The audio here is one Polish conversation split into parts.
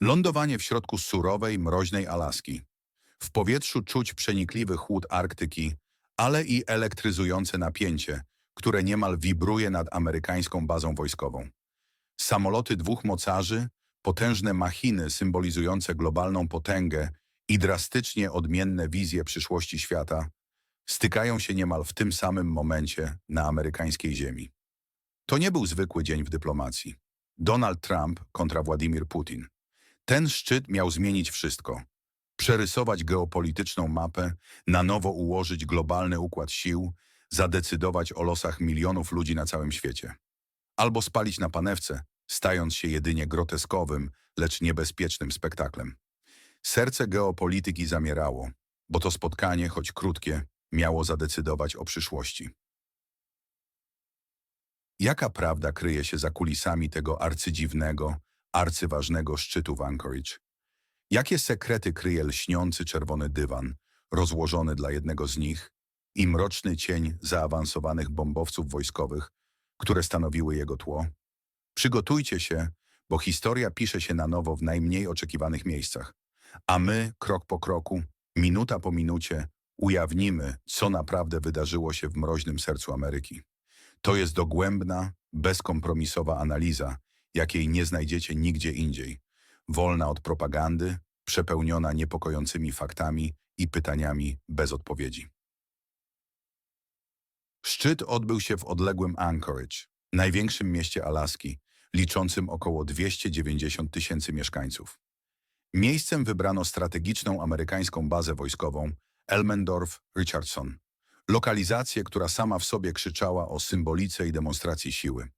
Lądowanie w środku surowej, mroźnej Alaski. W powietrzu czuć przenikliwy chłód Arktyki, ale i elektryzujące napięcie, które niemal wibruje nad amerykańską bazą wojskową. Samoloty dwóch mocarzy, potężne machiny symbolizujące globalną potęgę i drastycznie odmienne wizje przyszłości świata stykają się niemal w tym samym momencie na amerykańskiej ziemi. To nie był zwykły dzień w dyplomacji. Donald Trump kontra Władimir Putin. Ten szczyt miał zmienić wszystko. Przerysować geopolityczną mapę, na nowo ułożyć globalny układ sił, zadecydować o losach milionów ludzi na całym świecie. Albo spalić na panewce, stając się jedynie groteskowym, lecz niebezpiecznym spektaklem. Serce geopolityki zamierało, bo to spotkanie, choć krótkie, miało zadecydować o przyszłości. Jaka prawda kryje się za kulisami tego arcydziwnego, arcyważnego szczytu w Anchorage? Jakie sekrety kryje lśniący czerwony dywan, rozłożony dla jednego z nich, i mroczny cień zaawansowanych bombowców wojskowych, które stanowiły jego tło? Przygotujcie się, bo historia pisze się na nowo w najmniej oczekiwanych miejscach, a my, krok po kroku, minuta po minucie, ujawnimy, co naprawdę wydarzyło się w mroźnym sercu Ameryki. To jest dogłębna, bezkompromisowa analiza, jakiej nie znajdziecie nigdzie indziej. Wolna od propagandy, przepełniona niepokojącymi faktami i pytaniami bez odpowiedzi. Szczyt odbył się w odległym Anchorage, największym mieście Alaski, liczącym około 290 tysięcy mieszkańców. Miejscem wybrano strategiczną amerykańską bazę wojskową Elmendorf-Richardson, lokalizację, która sama w sobie krzyczała o symbolice i demonstracji siły.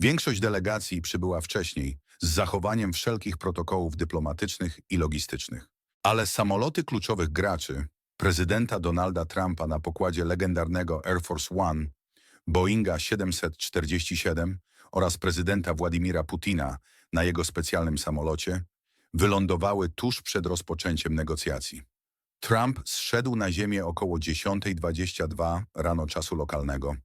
Większość delegacji przybyła wcześniej, z zachowaniem wszelkich protokołów dyplomatycznych i logistycznych. Ale samoloty kluczowych graczy, prezydenta Donalda Trumpa na pokładzie legendarnego Air Force One, Boeinga 747 oraz prezydenta Władimira Putina na jego specjalnym samolocie, wylądowały tuż przed rozpoczęciem negocjacji. Trump zszedł na ziemię około 10.22 rano czasu lokalnego.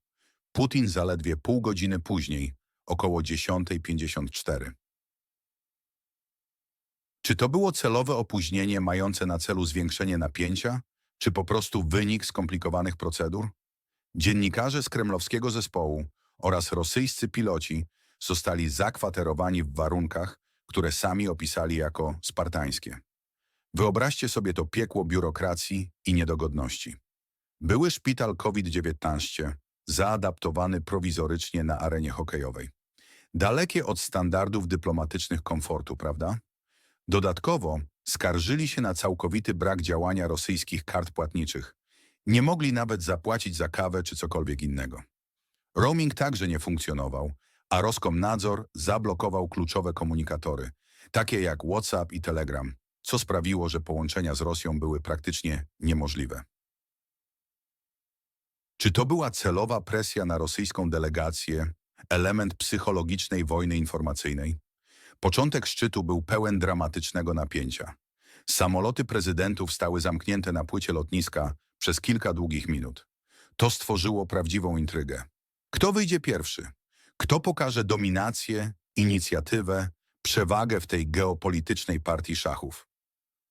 Putin zaledwie pół godziny później, około 10.54. Czy to było celowe opóźnienie mające na celu zwiększenie napięcia, czy po prostu wynik skomplikowanych procedur? Dziennikarze z kremlowskiego zespołu oraz rosyjscy piloci zostali zakwaterowani w warunkach, które sami opisali jako spartańskie. Wyobraźcie sobie to piekło biurokracji i niedogodności. Były szpital COVID-19, zaadaptowany prowizorycznie na arenie hokejowej. Dalekie od standardów dyplomatycznych komfortu, prawda? Dodatkowo skarżyli się na całkowity brak działania rosyjskich kart płatniczych. Nie mogli nawet zapłacić za kawę czy cokolwiek innego. Roaming także nie funkcjonował, a Roskomnadzor zablokował kluczowe komunikatory, takie jak WhatsApp i Telegram, co sprawiło, że połączenia z Rosją były praktycznie niemożliwe. Czy to była celowa presja na rosyjską delegację, element psychologicznej wojny informacyjnej? Początek szczytu był pełen dramatycznego napięcia. Samoloty prezydentów stały zamknięte na płycie lotniska przez kilka długich minut. To stworzyło prawdziwą intrygę. Kto wyjdzie pierwszy? Kto pokaże dominację, inicjatywę, przewagę w tej geopolitycznej partii szachów?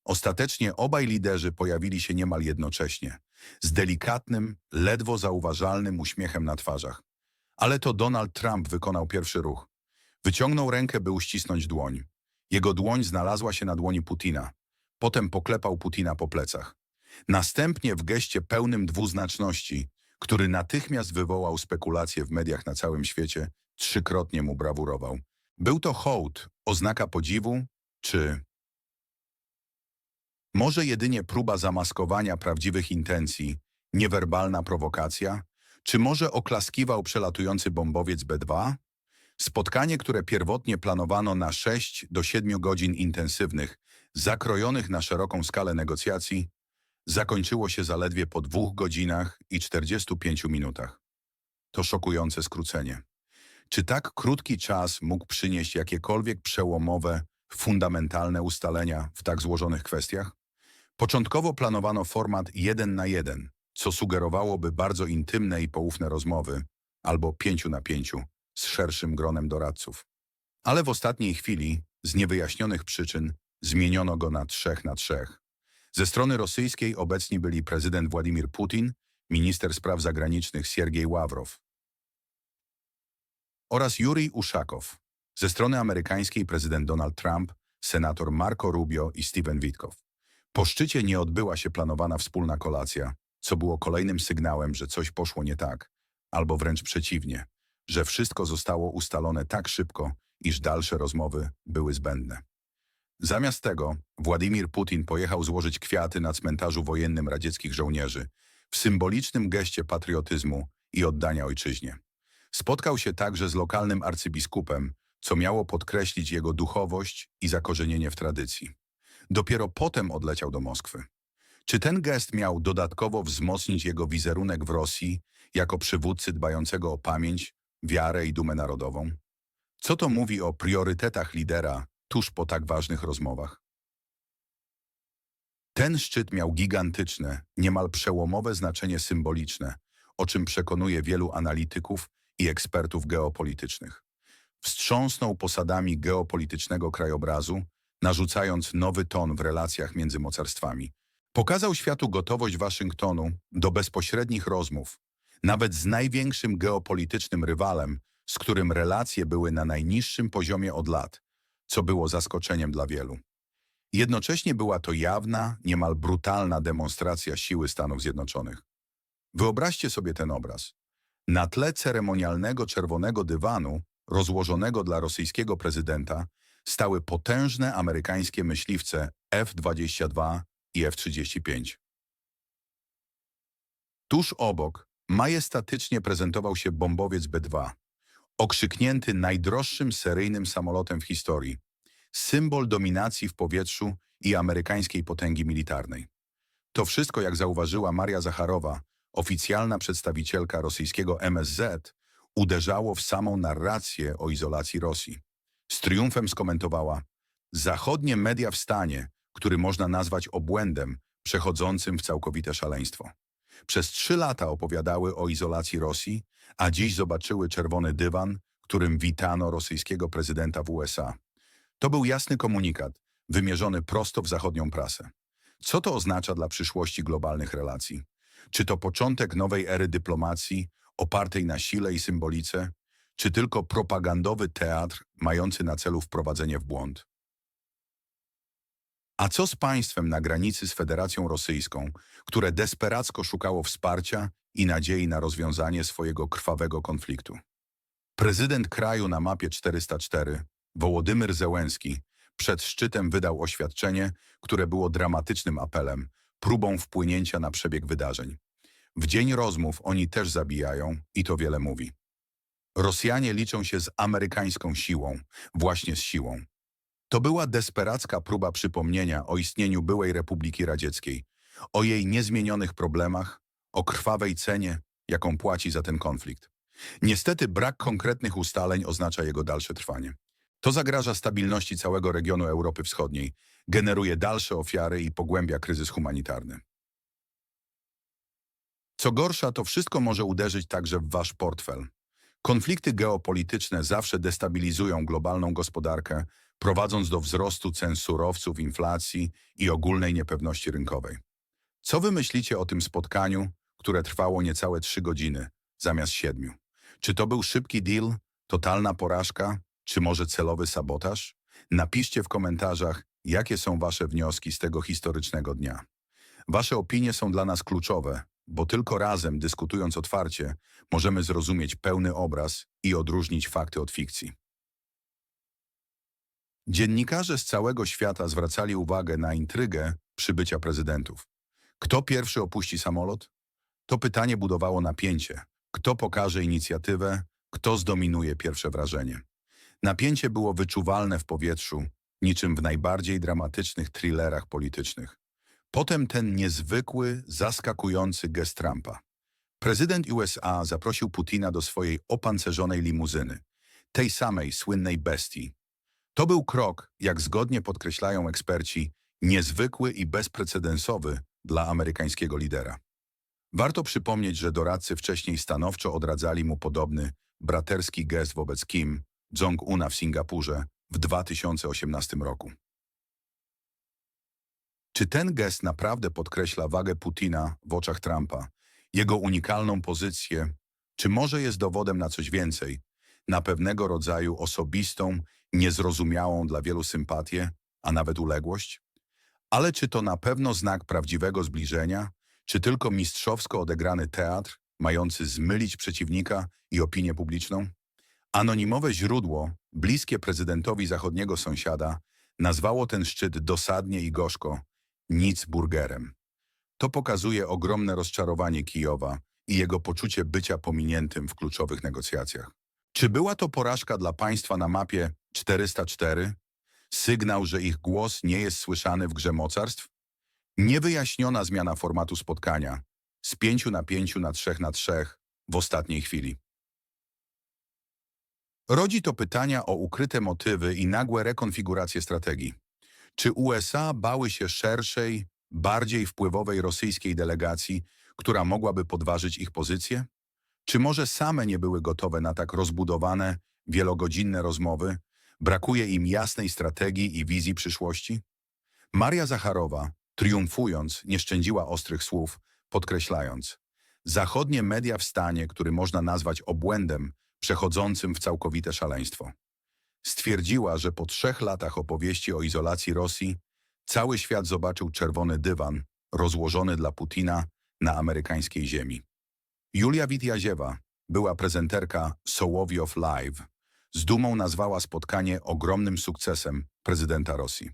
Ostatecznie obaj liderzy pojawili się niemal jednocześnie, z delikatnym, ledwo zauważalnym uśmiechem na twarzach. Ale to Donald Trump wykonał pierwszy ruch. Wyciągnął rękę, by uścisnąć dłoń. Jego dłoń znalazła się na dłoni Putina. Potem poklepał Putina po plecach. Następnie w geście pełnym dwuznaczności, który natychmiast wywołał spekulacje w mediach na całym świecie, trzykrotnie mu brawurował. Był to hołd, oznaka podziwu, czy może jedynie próba zamaskowania prawdziwych intencji, niewerbalna prowokacja? Czy może oklaskiwał przelatujący bombowiec B-2? Spotkanie, które pierwotnie planowano na 6 do 7 godzin intensywnych, zakrojonych na szeroką skalę negocjacji, zakończyło się zaledwie po dwóch godzinach i 45 minutach. To szokujące skrócenie. Czy tak krótki czas mógł przynieść jakiekolwiek przełomowe, fundamentalne ustalenia w tak złożonych kwestiach? Początkowo planowano format jeden na jeden, co sugerowałoby bardzo intymne i poufne rozmowy, albo pięciu na pięciu, z szerszym gronem doradców. Ale w ostatniej chwili, z niewyjaśnionych przyczyn, zmieniono go na trzech na trzech. Ze strony rosyjskiej obecni byli prezydent Władimir Putin, minister spraw zagranicznych Siergiej Ławrow oraz Jurij Uszakow. Ze strony amerykańskiej prezydent Donald Trump, senator Marco Rubio i Steven Witkow. Po szczycie nie odbyła się planowana wspólna kolacja, co było kolejnym sygnałem, że coś poszło nie tak, albo wręcz przeciwnie, że wszystko zostało ustalone tak szybko, iż dalsze rozmowy były zbędne. Zamiast tego Władimir Putin pojechał złożyć kwiaty na cmentarzu wojennym radzieckich żołnierzy w symbolicznym geście patriotyzmu i oddania ojczyźnie. Spotkał się także z lokalnym arcybiskupem, co miało podkreślić jego duchowość i zakorzenienie w tradycji. Dopiero potem odleciał do Moskwy. Czy ten gest miał dodatkowo wzmocnić jego wizerunek w Rosji jako przywódcy dbającego o pamięć, wiarę i dumę narodową? Co to mówi o priorytetach lidera tuż po tak ważnych rozmowach? Ten szczyt miał gigantyczne, niemal przełomowe znaczenie symboliczne, o czym przekonuje wielu analityków i ekspertów geopolitycznych. Wstrząsnął posadami geopolitycznego krajobrazu, narzucając nowy ton w relacjach między mocarstwami. Pokazał światu gotowość Waszyngtonu do bezpośrednich rozmów, nawet z największym geopolitycznym rywalem, z którym relacje były na najniższym poziomie od lat, co było zaskoczeniem dla wielu. Jednocześnie była to jawna, niemal brutalna demonstracja siły Stanów Zjednoczonych. Wyobraźcie sobie ten obraz. Na tle ceremonialnego czerwonego dywanu, rozłożonego dla rosyjskiego prezydenta, stały potężne amerykańskie myśliwce F-22 i F-35. Tuż obok majestatycznie prezentował się bombowiec B-2, okrzyknięty najdroższym seryjnym samolotem w historii, symbol dominacji w powietrzu i amerykańskiej potęgi militarnej. To wszystko, jak zauważyła Maria Zacharowa, oficjalna przedstawicielka rosyjskiego MSZ, uderzało w samą narrację o izolacji Rosji. Z triumfem skomentowała zachodnie media w stanie, który można nazwać obłędem przechodzącym w całkowite szaleństwo. Przez trzy lata opowiadały o izolacji Rosji, a dziś zobaczyły czerwony dywan, którym witano rosyjskiego prezydenta w USA. To był jasny komunikat, wymierzony prosto w zachodnią prasę. Co to oznacza dla przyszłości globalnych relacji? Czy to początek nowej ery dyplomacji, opartej na sile i symbolice, czy tylko propagandowy teatr mający na celu wprowadzenie w błąd? A co z państwem na granicy z Federacją Rosyjską, które desperacko szukało wsparcia i nadziei na rozwiązanie swojego krwawego konfliktu? Prezydent kraju na mapie 404, Wołodymyr Zełenski, przed szczytem wydał oświadczenie, które było dramatycznym apelem, próbą wpłynięcia na przebieg wydarzeń. W dzień rozmów oni też zabijają i to wiele mówi. Rosjanie liczą się z amerykańską siłą, właśnie z siłą. To była desperacka próba przypomnienia o istnieniu byłej Republiki Radzieckiej, o jej niezmienionych problemach, o krwawej cenie, jaką płaci za ten konflikt. Niestety brak konkretnych ustaleń oznacza jego dalsze trwanie. To zagraża stabilności całego regionu Europy Wschodniej, generuje dalsze ofiary i pogłębia kryzys humanitarny. Co gorsza, to wszystko może uderzyć także w wasz portfel. Konflikty geopolityczne zawsze destabilizują globalną gospodarkę, prowadząc do wzrostu cen surowców, inflacji i ogólnej niepewności rynkowej. Co wy myślicie o tym spotkaniu, które trwało niecałe trzy godziny, zamiast siedmiu? Czy to był szybki deal, totalna porażka, czy może celowy sabotaż? Napiszcie w komentarzach, jakie są wasze wnioski z tego historycznego dnia. Wasze opinie są dla nas kluczowe, bo tylko razem, dyskutując otwarcie, możemy zrozumieć pełny obraz i odróżnić fakty od fikcji. Dziennikarze z całego świata zwracali uwagę na intrygę przybycia prezydentów. Kto pierwszy opuści samolot? To pytanie budowało napięcie. Kto pokaże inicjatywę? Kto zdominuje pierwsze wrażenie? Napięcie było wyczuwalne w powietrzu, niczym w najbardziej dramatycznych thrillerach politycznych. Potem ten niezwykły, zaskakujący gest Trumpa. Prezydent USA zaprosił Putina do swojej opancerzonej limuzyny, tej samej słynnej bestii. To był krok, jak zgodnie podkreślają eksperci, niezwykły i bezprecedensowy dla amerykańskiego lidera. Warto przypomnieć, że doradcy wcześniej stanowczo odradzali mu podobny, braterski gest wobec Kim Jong-una w Singapurze w 2018 roku. Czy ten gest naprawdę podkreśla wagę Putina w oczach Trumpa, jego unikalną pozycję, czy może jest dowodem na coś więcej, na pewnego rodzaju osobistą, niezrozumiałą dla wielu sympatię, a nawet uległość? Ale czy to na pewno znak prawdziwego zbliżenia, czy tylko mistrzowsko odegrany teatr, mający zmylić przeciwnika i opinię publiczną? Anonimowe źródło, bliskie prezydentowi zachodniego sąsiada, nazwało ten szczyt dosadnie i gorzko nic burgerem. To pokazuje ogromne rozczarowanie Kijowa i jego poczucie bycia pominiętym w kluczowych negocjacjach. Czy była to porażka dla państwa na mapie 404? Sygnał, że ich głos nie jest słyszany w grze mocarstw? Niewyjaśniona zmiana formatu spotkania z pięciu na pięciu na trzech na trzech w ostatniej chwili. Rodzi to pytania o ukryte motywy i nagłe rekonfiguracje strategii. Czy USA bały się szerszej, bardziej wpływowej rosyjskiej delegacji, która mogłaby podważyć ich pozycję? Czy może same nie były gotowe na tak rozbudowane, wielogodzinne rozmowy? Brakuje im jasnej strategii i wizji przyszłości? Maria Zacharowa, triumfując, nie szczędziła ostrych słów, podkreślając zachodnie media w stanie, który można nazwać obłędem, przechodzącym w całkowite szaleństwo. Stwierdziła, że po trzech latach opowieści o izolacji Rosji cały świat zobaczył czerwony dywan rozłożony dla Putina na amerykańskiej ziemi. Julia Witjaziewa, była prezenterka Sołowiow Live, z dumą nazwała spotkanie ogromnym sukcesem prezydenta Rosji.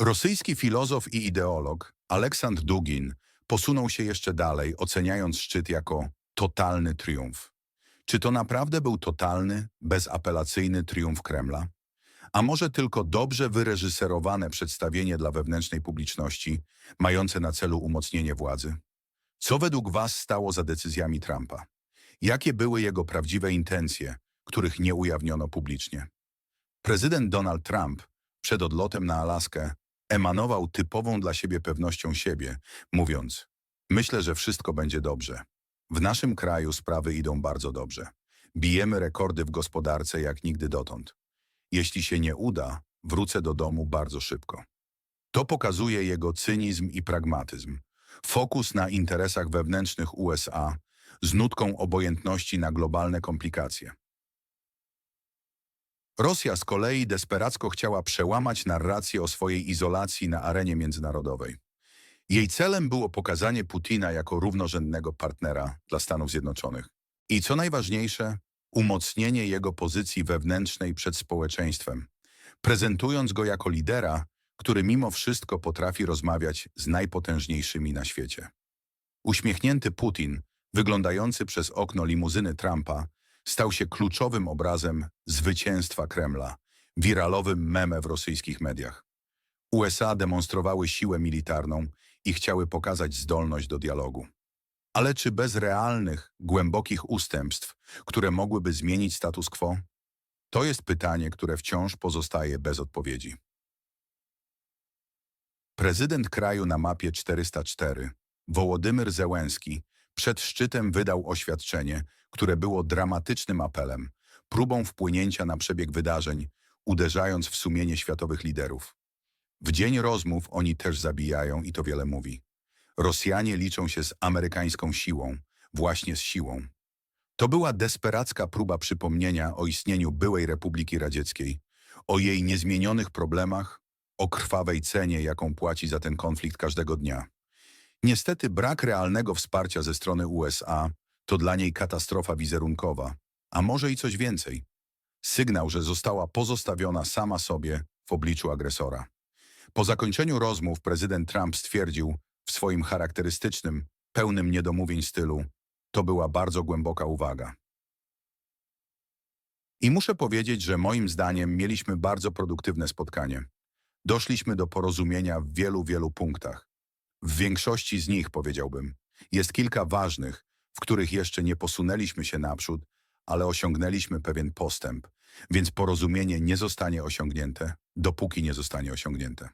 Rosyjski filozof i ideolog Aleksandr Dugin posunął się jeszcze dalej, oceniając szczyt jako totalny triumf. Czy to naprawdę był totalny, bezapelacyjny triumf Kremla? A może tylko dobrze wyreżyserowane przedstawienie dla wewnętrznej publiczności, mające na celu umocnienie władzy? Co według Was stało za decyzjami Trumpa? Jakie były jego prawdziwe intencje, których nie ujawniono publicznie? Prezydent Donald Trump przed odlotem na Alaskę emanował typową dla siebie pewnością siebie, mówiąc Myślę, że wszystko będzie dobrze. W naszym kraju sprawy idą bardzo dobrze. Bijemy rekordy w gospodarce jak nigdy dotąd. Jeśli się nie uda, wrócę do domu bardzo szybko. To pokazuje jego cynizm i pragmatyzm. Fokus na interesach wewnętrznych USA z nutką obojętności na globalne komplikacje. Rosja z kolei desperacko chciała przełamać narrację o swojej izolacji na arenie międzynarodowej. Jej celem było pokazanie Putina jako równorzędnego partnera dla Stanów Zjednoczonych. I co najważniejsze, umocnienie jego pozycji wewnętrznej przed społeczeństwem, prezentując go jako lidera, który mimo wszystko potrafi rozmawiać z najpotężniejszymi na świecie. Uśmiechnięty Putin, wyglądający przez okno limuzyny Trumpa, stał się kluczowym obrazem zwycięstwa Kremla, wiralowym meme w rosyjskich mediach. USA demonstrowały siłę militarną i chciały pokazać zdolność do dialogu. Ale czy bez realnych, głębokich ustępstw, które mogłyby zmienić status quo? To jest pytanie, które wciąż pozostaje bez odpowiedzi. Prezydent kraju na mapie 404, Wołodymyr Zełenski, przed szczytem wydał oświadczenie, które było dramatycznym apelem, próbą wpłynięcia na przebieg wydarzeń, uderzając w sumienie światowych liderów. W dzień rozmów oni też zabijają i to wiele mówi. Rosjanie liczą się z amerykańską siłą, właśnie z siłą. To była desperacka próba przypomnienia o istnieniu byłej Republiki Radzieckiej, o jej niezmienionych problemach, o krwawej cenie, jaką płaci za ten konflikt każdego dnia. Niestety brak realnego wsparcia ze strony USA to dla niej katastrofa wizerunkowa, a może i coś więcej. Sygnał, że została pozostawiona sama sobie w obliczu agresora. Po zakończeniu rozmów prezydent Trump stwierdził w swoim charakterystycznym, pełnym niedomówień stylu, to była bardzo głęboka uwaga. I muszę powiedzieć, że moim zdaniem mieliśmy bardzo produktywne spotkanie. Doszliśmy do porozumienia w wielu, wielu punktach. W większości z nich, powiedziałbym, jest kilka ważnych, w których jeszcze nie posunęliśmy się naprzód, ale osiągnęliśmy pewien postęp, więc porozumienie nie zostanie osiągnięte, dopóki nie zostanie osiągnięte.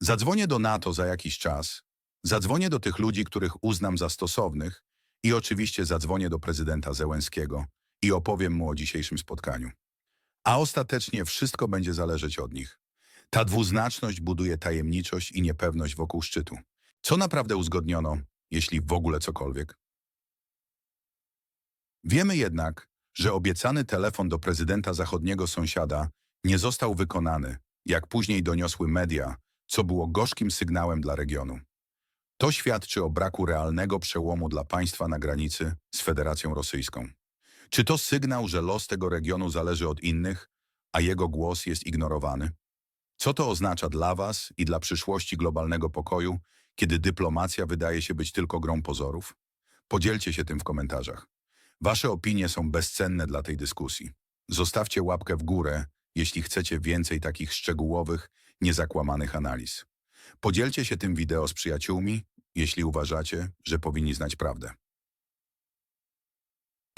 Zadzwonię do NATO za jakiś czas, zadzwonię do tych ludzi, których uznam za stosownych i oczywiście zadzwonię do prezydenta Zełenskiego i opowiem mu o dzisiejszym spotkaniu. A ostatecznie wszystko będzie zależeć od nich. Ta dwuznaczność buduje tajemniczość i niepewność wokół szczytu. Co naprawdę uzgodniono, jeśli w ogóle cokolwiek? Wiemy jednak, że obiecany telefon do prezydenta zachodniego sąsiada nie został wykonany, jak później doniosły media, co było gorzkim sygnałem dla regionu. To świadczy o braku realnego przełomu dla państwa na granicy z Federacją Rosyjską. Czy to sygnał, że los tego regionu zależy od innych, a jego głos jest ignorowany? Co to oznacza dla Was i dla przyszłości globalnego pokoju, kiedy dyplomacja wydaje się być tylko grą pozorów? Podzielcie się tym w komentarzach. Wasze opinie są bezcenne dla tej dyskusji. Zostawcie łapkę w górę, jeśli chcecie więcej takich szczegółowych, niezakłamanych analiz. Podzielcie się tym wideo z przyjaciółmi, jeśli uważacie, że powinni znać prawdę.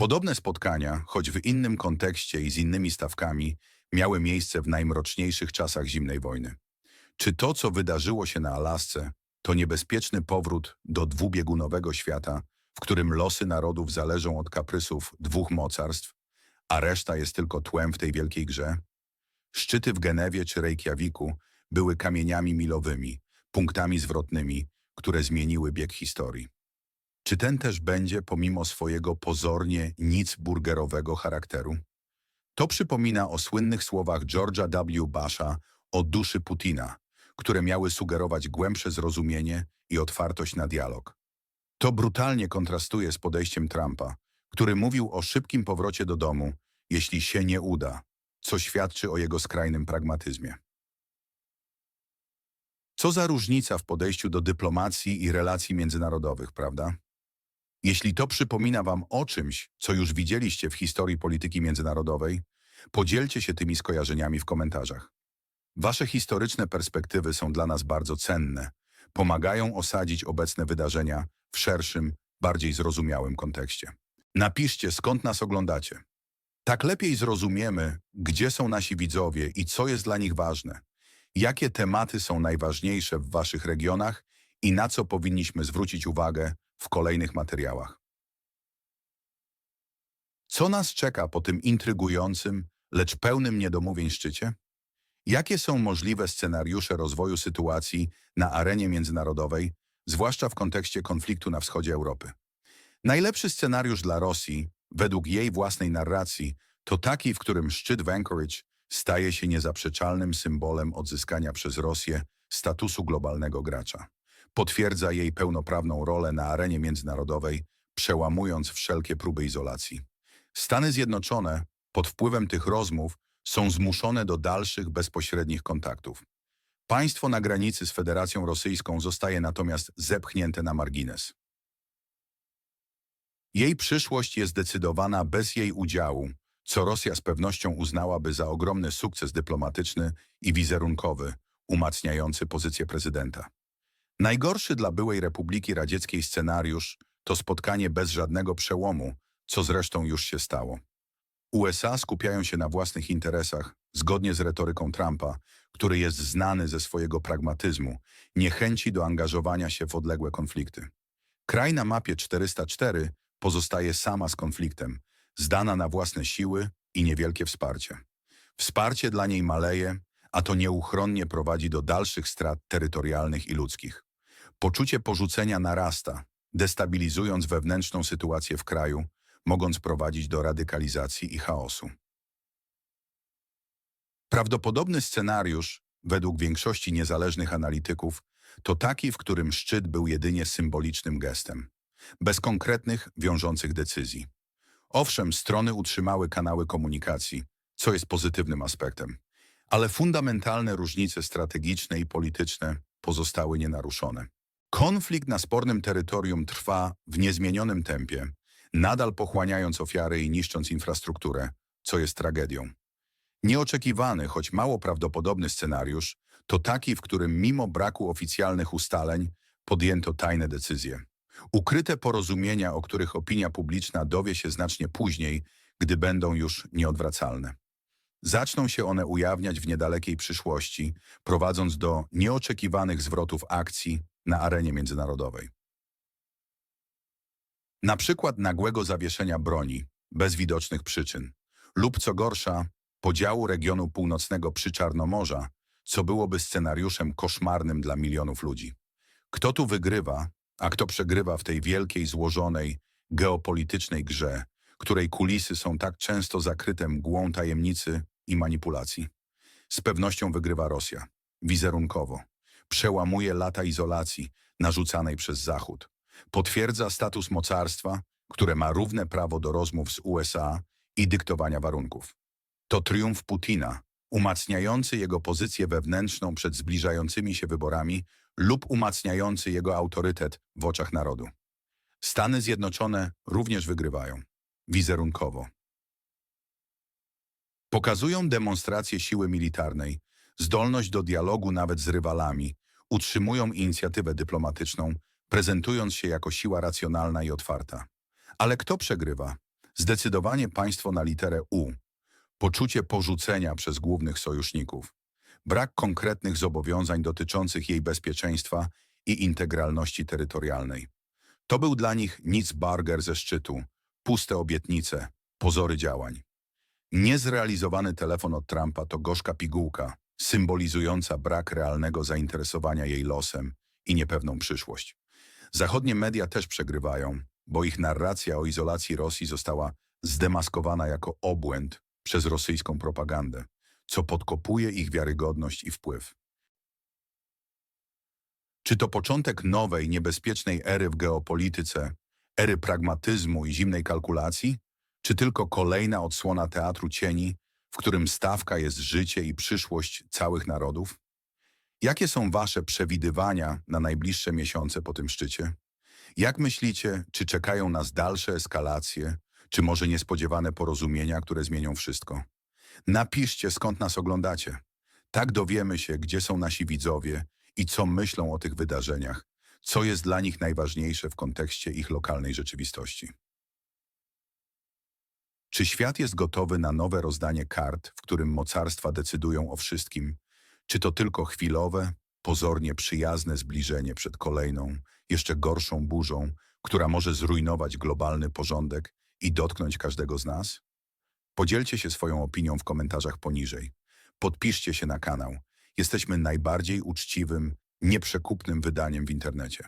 Podobne spotkania, choć w innym kontekście i z innymi stawkami, miały miejsce w najmroczniejszych czasach zimnej wojny. Czy to, co wydarzyło się na Alasce, to niebezpieczny powrót do dwubiegunowego świata, w którym losy narodów zależą od kaprysów dwóch mocarstw, a reszta jest tylko tłem w tej wielkiej grze? Szczyty w Genewie czy Reykjaviku były kamieniami milowymi, punktami zwrotnymi, które zmieniły bieg historii. Czy ten też będzie, pomimo swojego pozornie nic burgerowego charakteru? To przypomina o słynnych słowach George'a W. Busha o duszy Putina, które miały sugerować głębsze zrozumienie i otwartość na dialog. To brutalnie kontrastuje z podejściem Trumpa, który mówił o szybkim powrocie do domu, jeśli się nie uda, co świadczy o jego skrajnym pragmatyzmie. Co za różnica w podejściu do dyplomacji i relacji międzynarodowych, prawda? Jeśli to przypomina Wam o czymś, co już widzieliście w historii polityki międzynarodowej, podzielcie się tymi skojarzeniami w komentarzach. Wasze historyczne perspektywy są dla nas bardzo cenne, pomagają osadzić obecne wydarzenia w szerszym, bardziej zrozumiałym kontekście. Napiszcie, skąd nas oglądacie. Tak lepiej zrozumiemy, gdzie są nasi widzowie i co jest dla nich ważne. Jakie tematy są najważniejsze w Waszych regionach i na co powinniśmy zwrócić uwagę w kolejnych materiałach. Co nas czeka po tym intrygującym, lecz pełnym niedomówień szczycie? Jakie są możliwe scenariusze rozwoju sytuacji na arenie międzynarodowej, zwłaszcza w kontekście konfliktu na wschodzie Europy? Najlepszy scenariusz dla Rosji, według jej własnej narracji, to taki, w którym szczyt w Anchorage staje się niezaprzeczalnym symbolem odzyskania przez Rosję statusu globalnego gracza. Potwierdza jej pełnoprawną rolę na arenie międzynarodowej, przełamując wszelkie próby izolacji. Stany Zjednoczone, pod wpływem tych rozmów, są zmuszone do dalszych bezpośrednich kontaktów. Państwo na granicy z Federacją Rosyjską zostaje natomiast zepchnięte na margines. Jej przyszłość jest decydowana bez jej udziału, co Rosja z pewnością uznałaby za ogromny sukces dyplomatyczny i wizerunkowy, umacniający pozycję prezydenta. Najgorszy dla byłej Republiki Radzieckiej scenariusz to spotkanie bez żadnego przełomu, co zresztą już się stało. USA skupiają się na własnych interesach, zgodnie z retoryką Trumpa, który jest znany ze swojego pragmatyzmu, niechęci do angażowania się w odległe konflikty. Kraj na mapie 404 pozostaje sama z konfliktem, zdana na własne siły i niewielkie wsparcie. Wsparcie dla niej maleje, a to nieuchronnie prowadzi do dalszych strat terytorialnych i ludzkich. Poczucie porzucenia narasta, destabilizując wewnętrzną sytuację w kraju, mogąc prowadzić do radykalizacji i chaosu. Prawdopodobny scenariusz, według większości niezależnych analityków, to taki, w którym szczyt był jedynie symbolicznym gestem, bez konkretnych, wiążących decyzji. Owszem, strony utrzymały kanały komunikacji, co jest pozytywnym aspektem, ale fundamentalne różnice strategiczne i polityczne pozostały nienaruszone. Konflikt na spornym terytorium trwa w niezmienionym tempie, nadal pochłaniając ofiary i niszcząc infrastrukturę, co jest tragedią. Nieoczekiwany, choć mało prawdopodobny scenariusz to taki, w którym mimo braku oficjalnych ustaleń podjęto tajne decyzje. Ukryte porozumienia, o których opinia publiczna dowie się znacznie później, gdy będą już nieodwracalne. Zaczną się one ujawniać w niedalekiej przyszłości, prowadząc do nieoczekiwanych zwrotów akcji na arenie międzynarodowej. Na przykład nagłego zawieszenia broni, bez widocznych przyczyn, lub co gorsza, podziału regionu północnego przy Czarnomorza, co byłoby scenariuszem koszmarnym dla milionów ludzi. Kto tu wygrywa, a kto przegrywa w tej wielkiej, złożonej, geopolitycznej grze, której kulisy są tak często zakryte mgłą tajemnicy i manipulacji? Z pewnością wygrywa Rosja, wizerunkowo. Przełamuje lata izolacji narzucanej przez Zachód. Potwierdza status mocarstwa, które ma równe prawo do rozmów z USA i dyktowania warunków. To triumf Putina, umacniający jego pozycję wewnętrzną przed zbliżającymi się wyborami lub umacniający jego autorytet w oczach narodu. Stany Zjednoczone również wygrywają, wizerunkowo. Pokazują demonstrację siły militarnej, zdolność do dialogu nawet z rywalami, utrzymują inicjatywę dyplomatyczną, prezentując się jako siła racjonalna i otwarta. Ale kto przegrywa? Zdecydowanie państwo na literę U. Poczucie porzucenia przez głównych sojuszników. Brak konkretnych zobowiązań dotyczących jej bezpieczeństwa i integralności terytorialnej. To był dla nich nic barger ze szczytu, puste obietnice, pozory działań. Niezrealizowany telefon od Trumpa to gorzka pigułka, symbolizująca brak realnego zainteresowania jej losem i niepewną przyszłość. Zachodnie media też przegrywają, bo ich narracja o izolacji Rosji została zdemaskowana jako obłęd przez rosyjską propagandę, co podkopuje ich wiarygodność i wpływ. Czy to początek nowej, niebezpiecznej ery w geopolityce, ery pragmatyzmu i zimnej kalkulacji, czy tylko kolejna odsłona teatru cieni, w którym stawka jest życie i przyszłość całych narodów? Jakie są wasze przewidywania na najbliższe miesiące po tym szczycie? Jak myślicie, czy czekają nas dalsze eskalacje, czy może niespodziewane porozumienia, które zmienią wszystko? Napiszcie, skąd nas oglądacie. Tak dowiemy się, gdzie są nasi widzowie i co myślą o tych wydarzeniach, co jest dla nich najważniejsze w kontekście ich lokalnej rzeczywistości. Czy świat jest gotowy na nowe rozdanie kart, w którym mocarstwa decydują o wszystkim? Czy to tylko chwilowe, pozornie przyjazne zbliżenie przed kolejną, jeszcze gorszą burzą, która może zrujnować globalny porządek i dotknąć każdego z nas? Podzielcie się swoją opinią w komentarzach poniżej. Podpiszcie się na kanał. Jesteśmy najbardziej uczciwym, nieprzekupnym wydaniem w internecie.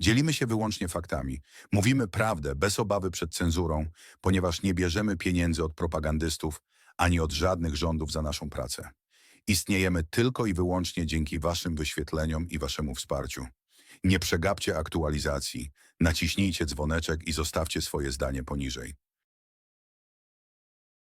Dzielimy się wyłącznie faktami. Mówimy prawdę bez obawy przed cenzurą, ponieważ nie bierzemy pieniędzy od propagandystów ani od żadnych rządów za naszą pracę. Istniejemy tylko i wyłącznie dzięki Waszym wyświetleniom i Waszemu wsparciu. Nie przegapcie aktualizacji, naciśnijcie dzwoneczek i zostawcie swoje zdanie poniżej.